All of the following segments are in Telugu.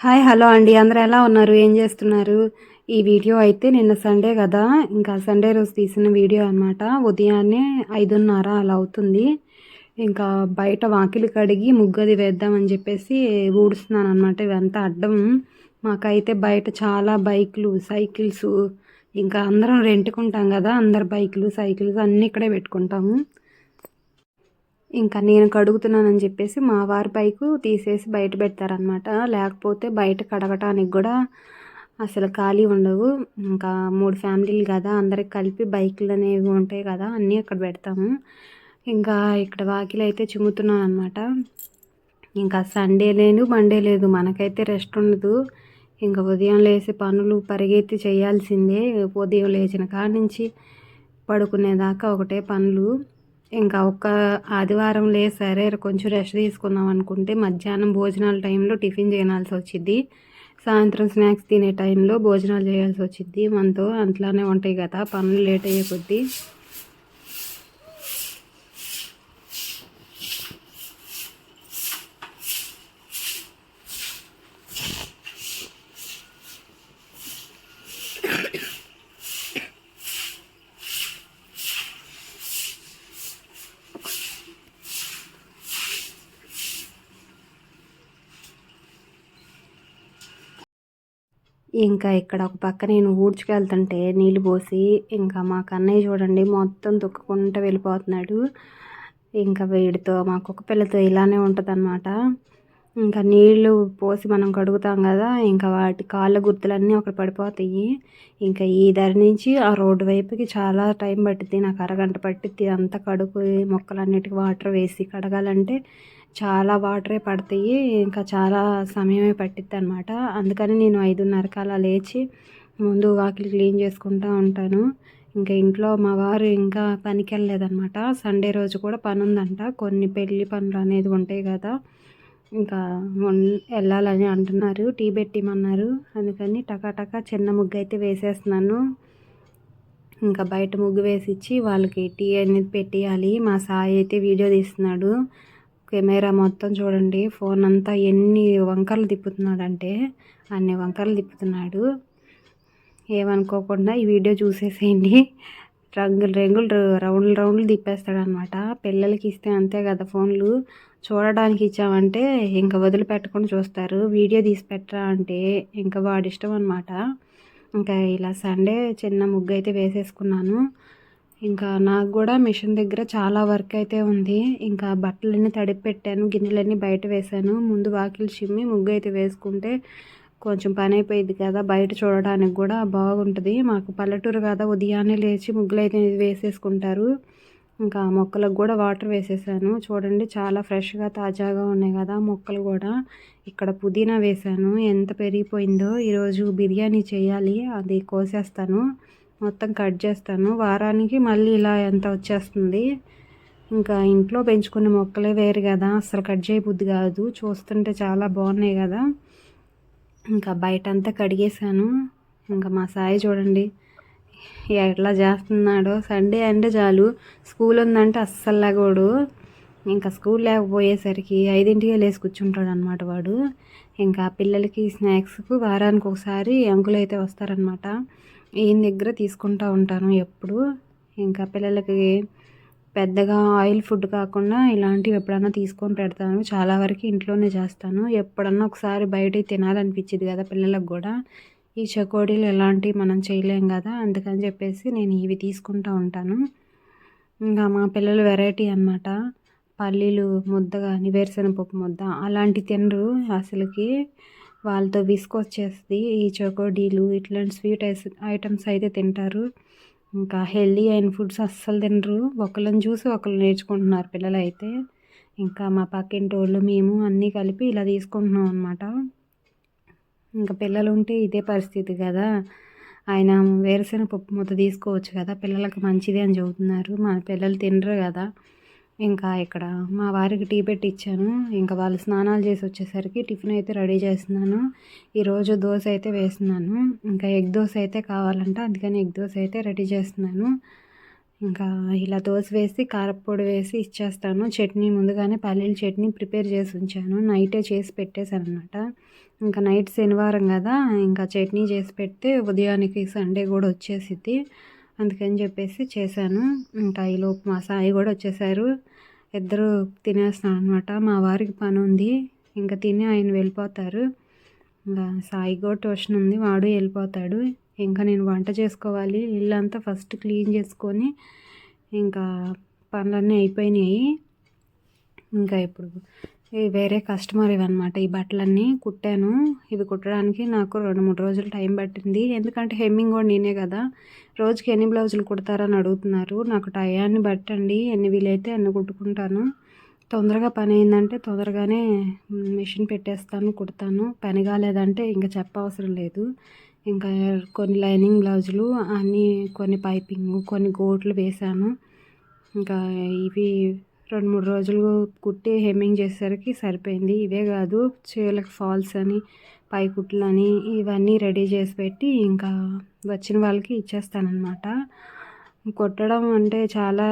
హాయ్ హలో అండి. అందరూ ఎలా ఉన్నారు? ఏం చేస్తున్నారు? ఈ వీడియో అయితే నిన్న సండే కదా. ఇంకా సండే రోజు తీసిన వీడియో అనమాట ఉదయాన్నే ఐదున్నర అలా అవుతుంది. ఇంకా బయట వాకిలి కడిగి ముగ్గది వేద్దామని చెప్పేసి ఊడుస్తున్నాను అనమాట ఇవంతా అడ్డం. మాకైతే బయట చాలా బైక్లు సైకిల్స్ ఇంకా అందరం రెంట్కుంటాం కదా. అందరు బైక్లు సైకిల్స్ అన్నీ ఇక్కడే పెట్టుకుంటాము. ఇంకా నేను కడుగుతున్నానని చెప్పేసి మా వారి బైకు తీసేసి బయట పెడతారనమాట లేకపోతే బయట కడగటానికి కూడా అసలు ఖాళీ ఉండవు. ఇంకా మూడు ఫ్యామిలీలు కదా అందరికి కలిపి బైకులు అనేవి ఉంటాయి కదా అన్నీ అక్కడ పెడతాము. ఇంకా ఇక్కడ వాకిలు అయితే చిమ్ముతున్నాను అనమాట ఇంకా సండే లేదు మండే లేదు మనకైతే రెస్ట్ ఉండదు. ఇంకా ఉదయం లేసి పనులు పరిగెత్తి చేయాల్సిందే ఉదయం లేచిన కాడ నుంచి పడుకునేదాకా ఒకటే పనులు. ఇంకా ఒక్క ఆదివారం లే సరే కొంచెం రెస్ట్ తీసుకుందాం అనుకుంటే మధ్యాహ్నం భోజనాల టైంలో టిఫిన్ చేయాల్సి వచ్చింది సాయంత్రం స్నాక్స్ తినే టైంలో భోజనాలు చేయాల్సి వచ్చింది మనతో అంట్లానే ఉంటాయి కదా పనులు లేట్ అయ్యే కొద్దీ. ఇంకా ఇక్కడ ఒక పక్క నేను ఊడ్చుకెళ్తుంటే నీళ్ళు పోసి ఇంకా మా కన్నయ్య చూడండి మొత్తం తొక్కుకుంటూ వెళ్ళిపోతున్నాడు. ఇంకా వీడితో మా కుక్క పిల్లతో ఇలానే ఉంటుందన్నమాట. ఇంకా నీళ్ళు పోసి మనం కడుగుతాం కదా ఇంకా వాటి కాళ్ళ గుర్తులన్నీ అక్కడ పడిపోతాయి. ఇంకా ఈ ధర నుంచి ఆ రోడ్డు వైపుకి చాలా టైం పట్టిద్ది నాకు అరగంట పట్టిద్ది. అంతా కడుగు మొక్కలన్నిటికీ వాటర్ వేసి కడగాలంటే చాలా వాటరే పడతాయి. ఇంకా చాలా సమయమే పట్టిద్ది అనమాట అందుకని నేను ఐదున్నరకు అలా లేచి ముందు వాకిలి క్లీన్ చేసుకుంటూ ఉంటాను. ఇంకా ఇంట్లో మా వారు ఇంకా పనికి వెళ్ళలేదన్నమాట సండే రోజు కూడా పని ఉందంట కొన్ని పెళ్ళి పనులు అనేది ఉంటాయి కదా. ఇంకా వెళ్ళాలని అంటున్నారు. టీ పెట్టిమన్నారు. అందుకని టకాటకా చిన్న ముగ్గు అయితే వేసేస్తున్నాను. ఇంకా బయట ముగ్గు వేసి ఇచ్చి వాళ్ళకి టీ అనేది పెట్టేయాలి. మా సాయి అయితే వీడియో తీస్తున్నాడు. కెమెరా మొత్తం చూడండి. ఫోన్ అంతా ఎన్ని వంకర్లు తిప్పుతున్నాడంటే అన్ని వంకర్లు తిప్పుతున్నాడు. ఏమనుకోకుండా ఈ వీడియో చూసేసేయండి. రంగులు రంగులు రౌండ్లు రౌండ్లు తిప్పేస్తాడు అనమాట పిల్లలకి ఇస్తే అంతే కదా ఫోన్లు. చూడడానికి ఇచ్చామంటే ఇంకా వదిలిపెట్టకుండా చూస్తారు. వీడియో తీసి పెట్టరా అంటే ఇంకా వాడి ఇష్టం అనమాట ఇంకా ఇలా సండే చిన్న ముగ్గు అయితే వేసేసుకున్నాను. ఇంకా నాకు కూడా మిషన్ దగ్గర చాలా వర్క్ అయితే ఉంది. ఇంకా బట్టలన్నీ తడిపి పెట్టాను గిన్నెలన్నీ బయట వేసాను ముందు వాకిలి చిమ్మి ముగ్గు అయితే వేసుకుంటే కొంచెం పని అయిపోయింది కదా బయట చూడడానికి కూడా బాగుంటుంది. మాకు పల్లెటూరు కదా ఉదయాన్నే లేచి ముగ్గులు అయితే వేసేసుకుంటారు. ఇంకా మొక్కలకు కూడా వాటర్ వేసేసాను. చూడండి చాలా ఫ్రెష్గా తాజాగా ఉన్నాయి కదా మొక్కలు కూడా. ఇక్కడ పుదీనా వేసాను ఎంత పెరిగిపోయిందో ఈరోజు బిర్యానీ చేయాలి అది కోసేస్తాను. మొత్తం కట్ చేస్తాను. వారానికి మళ్ళీ ఇలా ఎంత వచ్చేస్తుంది? ఇంకా ఇంట్లో పెంచుకునే మొక్కలే వేరు కదా. అసలు కట్ చేయబుద్ది కాదు. చూస్తుంటే చాలా బాగున్నాయి కదా. ఇంకా బయట అంతా కడిగేశాను. ఇంకా మా సాయి చూడండి ఎట్లా చేస్తున్నాడో. సండే అంటే చాలు. స్కూల్ ఉందంటే అస్సలు లేకోడు ఇంకా స్కూల్ లేకపోయేసరికి ఐదింటికే లేచి కూర్చుంటాడు అనమాట వాడు. ఇంకా పిల్లలకి స్నాక్స్కు వారానికి ఒకసారి అంకులు అయితే వస్తారనమాట ఈయన దగ్గర తీసుకుంటూ ఉంటాను ఎప్పుడు. ఇంకా పిల్లలకి పెద్దగా ఆయిల్ ఫుడ్ కాకుండా ఇలాంటివి ఎప్పుడన్నా తీసుకొని పెడతాను. చాలా వరకు ఇంట్లోనే చేస్తాను. ఎప్పుడన్నా ఒకసారి బయట తినాలనిపించింది కదా పిల్లలకు కూడా. ఈ చకోడీలు ఎలాంటివి మనం చేయలేం కదా. అందుకని చెప్పేసి నేను ఇవి తీసుకుంటూ ఉంటాను. ఇంకా మా పిల్లలు వెరైటీ అనమాట పల్లీలు ముద్ద కానీ వేరుశనగపప్పు ముద్ద అలాంటి తినరు అసలుకి. వాళ్ళతో విసుకొచ్చేస్తుంది ఈ చకోడీలు ఇట్లాంటి స్వీట్ ఐటమ్స్ అయితే తింటారు. ఇంకా హెల్దీ అయిన ఫుడ్స్ అస్సలు తినరు. ఒకళ్ళని చూసి ఒకళ్ళు నేర్చుకుంటున్నారు పిల్లలు అయితే ఇంకా మా పక్కింటి వాళ్ళు మేము అన్నీ కలిపి ఇలా తీసుకుంటున్నాం అనమాట ఇంకా పిల్లలు ఉంటే ఇదే పరిస్థితి కదా. ఆయన వేరుశెనగ పప్పు ముద్ద తీసుకోవచ్చు కదా. పిల్లలకు మంచిది అని చెబుతున్నారు. మన పిల్లలు తినరు కదా. ఇంకా ఇక్కడ మా వారికి టీ పెట్టి ఇచ్చాను ఇంకా వాళ్ళు స్నానాలు చేసి వచ్చేసరికి టిఫిన్ అయితే రెడీ చేస్తున్నాను. ఈరోజు దోశ అయితే వేస్తున్నాను. ఇంకా ఎగ్ దోశ అయితే కావాలంట అందుకని ఎగ్ దోశ అయితే రెడీ చేస్తున్నాను. ఇంకా ఇలా దోశ వేసి కారపొడి వేసి ఇచ్చేస్తాను. చట్నీ ముందుగానే పల్లీల చట్నీ ప్రిపేర్ చేసి ఉంచాను. నైటే చేసి పెట్టేశాను అనమాట ఇంకా నైట్ శనివారం కదా ఇంకా చట్నీ చేసి పెడితే ఉదయానికి సండే కూడా వచ్చేసిద్ది. అందుకని చెప్పేసి చేశాను. ఇంకా ఈలోపు మా సాయి కూడా వచ్చేసారు. ఇద్దరు తినేస్తాను అనమాట మా వారికి పని ఉంది. ఇంకా తిని ఆయన వెళ్ళిపోతారు. ఇంకా సాయి కూడా ట్యూషన్ ఉంది. వాడు వెళ్ళిపోతాడు. ఇంకా నేను వంట చేసుకోవాలి. ఇల్లంతా ఫస్ట్ క్లీన్ చేసుకొని ఇంకా పనులన్నీ అయిపోయినాయి. ఇంకా ఇప్పుడు ఇవి వేరే కస్టమర్ ఇవన్నమాట. ఈ బట్టలన్నీ కుట్టాను. ఇవి కుట్టడానికి నాకు రెండు మూడు రోజులు టైం పట్టింది. ఎందుకంటే హెమ్మింగ్ కూడా నేనే కదా. రోజుకి ఎన్ని బ్లౌజులు కుడతారని అడుగుతున్నారు. నాకు టయాన్ని బట్టండి. ఎన్ని వీలైతే అన్ని కుట్టుకుంటాను. తొందరగా పని అయిందంటే తొందరగానే మిషన్ పెట్టేస్తాను కుడతాను. పని కాలేదంటే ఇంకా చెప్పవసరం లేదు. ఇంకా కొన్ని లైనింగ్ బ్లౌజులు అన్నీ కొన్ని పైపింగ్ కొన్ని గోట్లు వేశాను. ఇంకా ఇవి రెండు మూడు రోజులు కుట్టి హెమ్మింగ్ చేసేసరికి సరిపోయింది. ఇవే కాదు చీరలకు ఫాల్స్ అని పై కుట్లని అని ఇవన్నీ రెడీ చేసి పెట్టి ఇంకా వచ్చిన వాళ్ళకి ఇచ్చేస్తానమాట కుట్టడం అంటే చాలా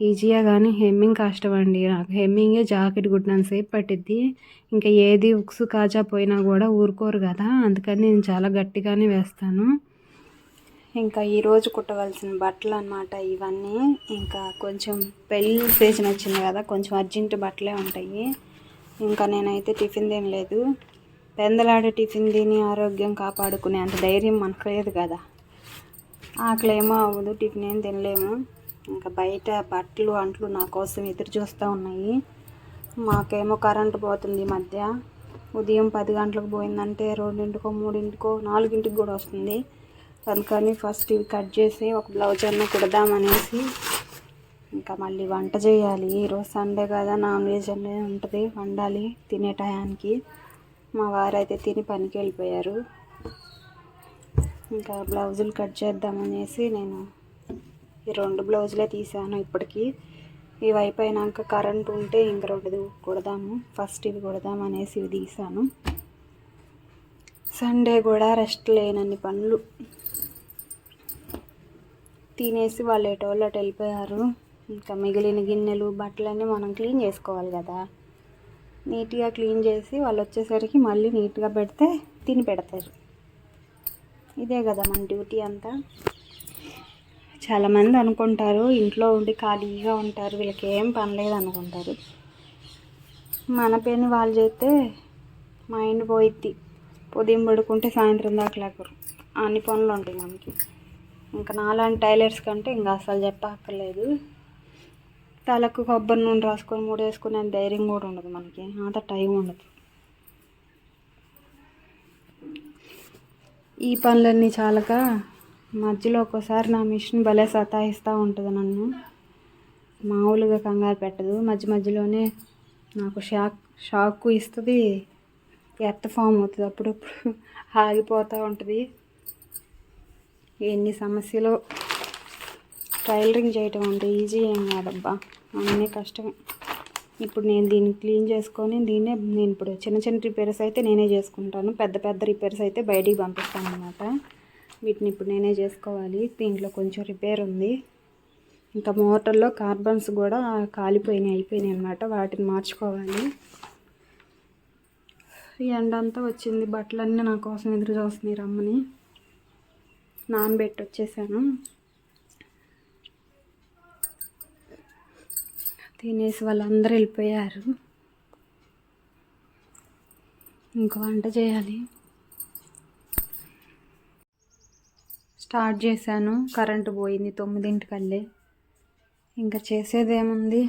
ఈజీగా కానీ హెమ్మింగ్ కష్టం అండి. నాకు హెమ్మింగే జాకెట్ సేపు పట్టిద్ది. ఇంకా ఏది ఉక్సు కాజా పోయినా కూడా ఊరుకోరు కదా. అందుకని నేను చాలా గట్టిగానే వేస్తాను. ఇంకా ఈరోజు కుట్టవలసిన బట్టలు అనమాట ఇవన్నీ. ఇంకా కొంచెం పెళ్ళి సీజన్ వచ్చింది కదా కొంచెం అర్జెంట్ బట్టలే ఉంటాయి. ఇంకా నేనైతే టిఫిన్ తినలేదు. పెందలాడే టిఫిన్ తిని ఆరోగ్యం కాపాడుకునే అంత ధైర్యం మనకు లేదు కదా. ఆకలేమో అవ్వదు టిఫిన్ ఏం తినలేము. ఇంకా బయట బట్టలు అంట్లు నా కోసం ఎదురు చూస్తూ ఉన్నాయి. మాకేమో కరెంటు పోతుంది ఈ మధ్య. ఉదయం పది గంటలకు పోయిందంటే రెండింటికో మూడింటికో నాలుగింటికి కూడా వస్తుంది. అందుకని ఫస్ట్ ఇవి కట్ చేసి ఒక బ్లౌజ్ అన్న కుడదామనేసి ఇంకా మళ్ళీ వంట చేయాలి. ఈరోజు సండే కదా నాన్ వెజ్ అనేది ఉంటుంది. వండాలి తినే టయానికి. మా వారైతే తిని పనికి వెళ్ళిపోయారు. ఇంకా బ్లౌజులు కట్ చేద్దామనేసి నేను ఈ రెండు బ్లౌజులే తీసాను ఇప్పటికీ. ఇవి అయిపోయినాక కరెంట్ ఉంటే ఇంక రెండు కుడదాము. ఫస్ట్ ఇవి కుడదాం అనేసి ఇవి తీసాను. సండే కూడా రెస్ట్ లేనన్ని పనులు. తినేసి వాళ్ళు ఎటోళ్ళు అటు వెళ్ళిపోయారు. ఇంకా మిగిలిన గిన్నెలు బట్టలన్నీ మనం క్లీన్ చేసుకోవాలి కదా. నీట్గా క్లీన్ చేసి వాళ్ళు వచ్చేసరికి మళ్ళీ నీట్గా పెడితే తిని పెడతారు. ఇదే కదా మన డ్యూటీ అంతా. చాలామంది అనుకుంటారు ఇంట్లో ఉండి ఖాళీగా ఉంటారు వీళ్ళకి ఏం పని లేదు అనుకుంటారు. మన పని వాళ్ళు చేస్తే మైండ్ పోయిద్ది. ఉదయం పడుకుంటే సాయంత్రం దాకా లేకరు అన్ని పనులు ఉంటాయి మనకి. ఇంకా నాలాంటి టైలర్స్ కంటే ఇంకా అసలు చెప్పక్కర్లేదు. తలకు కొబ్బరి నూనె రాసుకొని మూడు వేసుకునే ధైర్యం కూడా ఉండదు మనకి. అంత టైం ఉండదు. ఈ పనులన్నీ చాలక మధ్యలో ఒక్కోసారి నా మిషన్ భలే సతాయిస్తూ ఉంటుంది నన్ను. మామూలుగా కంగారు పెట్టదు. మధ్య మధ్యలోనే నాకు షాక్ షాక్ ఇస్తుంది. ఎర్త్ ఫామ్ అవుతుంది అప్పుడప్పుడు. ఆగిపోతూ ఉంటుంది. ఎన్ని సమస్యలు టైలరింగ్ చేయటం అంటే ఈజీ ఏం కాదబ్బా. అన్నీ కష్టమే. ఇప్పుడు నేను దీన్ని క్లీన్ చేసుకొని దీన్నే నేను ఇప్పుడు చిన్న చిన్న రిపేర్స్ అయితే నేనే చేసుకుంటాను. పెద్ద పెద్ద రిపేర్స్ అయితే బయటికి పంపిస్తాను అనమాట వీటిని ఇప్పుడు నేనే చేసుకోవాలి. దీంట్లో కొంచెం రిపేర్ ఉంది. ఇంకా మోటార్లో కార్బన్స్ కూడా కాలిపోయినాయి అయిపోయినాయి అనమాట వాటిని మార్చుకోవాలి. ఎండ అంతా వచ్చింది. బట్టలన్నీ నా కోసం ఎదురు చూస్తున్నాయి రమ్మని. నానబెట్టి వచ్చేసాను తినేసి వాళ్ళందరూ వెళ్ళిపోయారు. ఇంక వంట చేయాలి. స్టార్ట్ చేశాను. కరెంటు పోయింది తొమ్మిదింటికల్లే. ఇంకా చేసేదేముంది?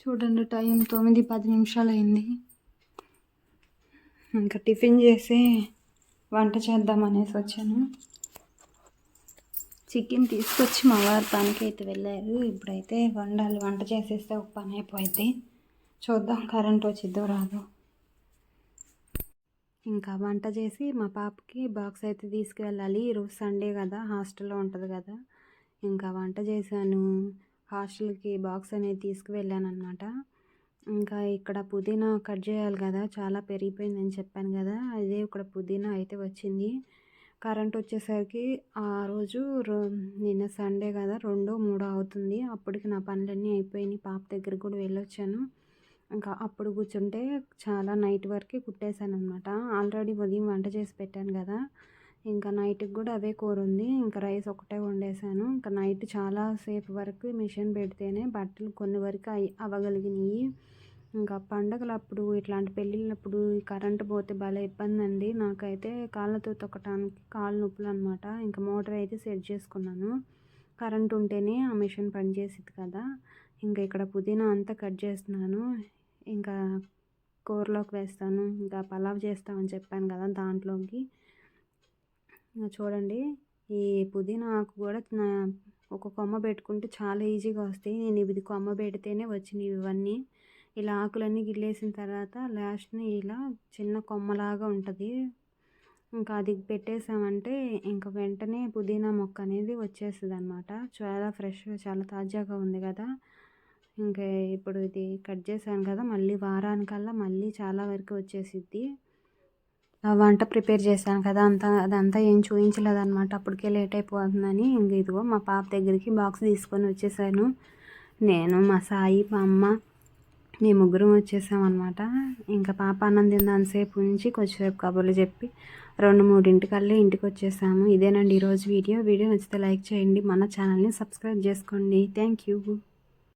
చూడండి టైం తొమ్మిది పది నిమిషాలు అయింది ఇంకా టిఫిన్ చేసి వంట చేద్దాం అనేసి వచ్చాను. చికెన్ తీసుకొచ్చి మా వారు పనికి అయితే వెళ్ళారు. ఇప్పుడైతే వండాలి వంట చేసేస్తే ఒక పని అయిపోయింది చూద్దాం కరెంట్ వచ్చిద్దో రాదు. ఇంకా వంట చేసి మా పాపకి బాక్స్ అయితే తీసుకువెళ్ళాలి. ఈరోజు సండే కదా హాస్టల్లో ఉంటుంది కదా. ఇంకా వంట చేశాను. హాస్టల్కి బాక్స్ అనేది తీసుకువెళ్ళాను అనమాట ఇంకా ఇక్కడ పుదీనా కట్ చేయాలి కదా చాలా పెరిగిపోయిందని చెప్పాను కదా అదే ఇక్కడ పుదీనా అయితే వచ్చింది. కరెంట్ వచ్చేసరికి ఆ రోజు రో నిన్న సండే కదా రెండో మూడో అవుతుంది. అప్పటికి నా పనులన్నీ అయిపోయినాయి పాప దగ్గరికి కూడా వెళ్ళొచ్చాను. ఇంకా అప్పుడు కూర్చుంటే చాలా నైట్ వరకు కుట్టేశాను అనమాట ఆల్రెడీ ఉదయం వంట చేసి పెట్టాను కదా ఇంకా నైట్కి కూడా అవే కూర ఉంది. ఇంకా రైస్ ఒకటే వండేసాను. ఇంకా నైట్ చాలా సేపు వరకు మిషన్ పెడితేనే బట్టలు కొన్ని వరకు అవ్వగలిగినాయి. ఇంకా పండగలప్పుడు ఇట్లాంటి పెళ్ళిళ్ళప్పుడు కరెంటు పోతే భలే ఇబ్బంది అండి నాకైతే కాళ్ళతో తొక్కటానికి కాళ్ళు నొప్పులు అనమాట ఇంకా మోటార్ అయితే సెట్ చేసుకున్నాను. కరెంట్ ఉంటేనే ఆ మిషన్ పనిచేసేది కదా. ఇంకా ఇక్కడ పుదీనా అంతా కట్ చేస్తున్నాను. ఇంకా కూరలోకి వేస్తాను. ఇంకా పలావ్ చేస్తామని చెప్పాను కదా దాంట్లోకి. చూడండి ఈ పుదీనా ఆకు కూడా ఒక కొమ్మ పెట్టుకుంటే చాలా ఈజీగా వస్తాయి. నేను ఇది కొమ్మ పెడితేనే వచ్చినాయి ఇవన్నీ. ఇలా ఆకులన్నీ గిల్లేసిన తర్వాత లాస్ట్ని ఇలా చిన్న కొమ్మలాగా ఉంటుంది. ఇంకా అది పెట్టేసామంటే ఇంకా వెంటనే పుదీనా మొక్క అనేది వచ్చేస్తుంది అనమాట చాలా ఫ్రెష్గా చాలా తాజాగా ఉంది కదా. ఇంకా ఇప్పుడు ఇది కట్ చేశాను కదా మళ్ళీ వారానికల్లా మళ్ళీ చాలా వరకు వచ్చేసిద్ది. వంట ప్రిపేర్ చేశాను కదా అంతా అదంతా ఏం చూపించలేదన్నమాట అప్పటికే లేట్ అయిపోతుందని ఇంక ఇదిగో మా పాప దగ్గరికి బాక్స్ తీసుకొని వచ్చేసాను. నేను మా సాయి మా అమ్మ మేము ముగ్గురం వచ్చేసామన్నమాట. ఇంకా పాప అన్నం దానిసేపు ఉంచి కొంచెంసేపు కబుర్లు చెప్పి రెండు మూడింటికల్లా ఇంటికి వచ్చేసాము. ఇదేనండి ఈరోజు వీడియో. వీడియో నచ్చితే లైక్ చేయండి. మన ఛానల్ని సబ్స్క్రైబ్ చేసుకోండి. Thank you.